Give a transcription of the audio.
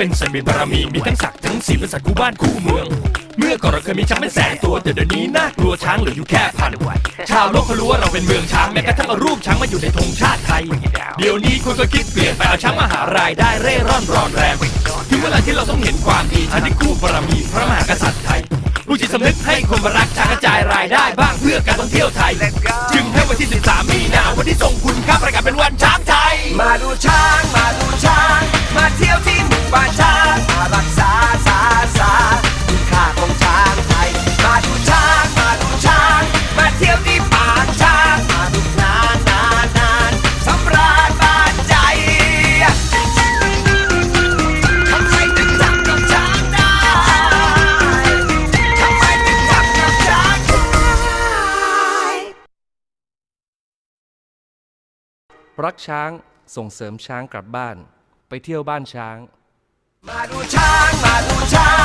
เป็นสัตว์มีบารมีมีทั้งศักดิ์ทั้งศีลเป็นสัตว์คู่บ้านคู่เมือง เมื่อก่อนเราเคยมีช้างเป็นแสนตัวแต่เดี๋ยวนี้น่ากลัวช้างเหลืออยู่แค่พันชาวโลกเขารู้ว่าเราเป็นเมืองช้างแม้กระทั่งเอารูปช้างมาอยู่ในธงชาติไทย เดี๋ยวนี้คนก็คิดเปลี่ยนไปเอาช้างมาหารายได้เร่ร่อนรอนแรงถึงเวลาที่เราต้องเห็นความดีช้างที่คู่บารมีพระมหากษัตริย์ไทยรู้จิตสำนึกให้คนมารักช้างกระจายรายได้บ้างเพื่อการท่องเที่ยวไทย จึงให้วันที่ 13 มีนาวันที่ทรงคุณค่าประกาศเป็นวันช้างไทย มาดูช้าง มาดูช้าง มาเที่ยวที่หมู่บ้านช้างมารักษาสาสาคุณค่าของช้างไทย มาดูช้างมาดูช้าง มาเที่ยวที่ป่างช้างมาดูนานนานนานสำราญบานใจทำไมถึงทำกับช้างได้ทำไมถึงทำกับช้างได้ รักช้างส่งเสริมช้างกลับบ้าน ไปเที่ยวบ้านช้าง มาดูช้าง มาดูช้าง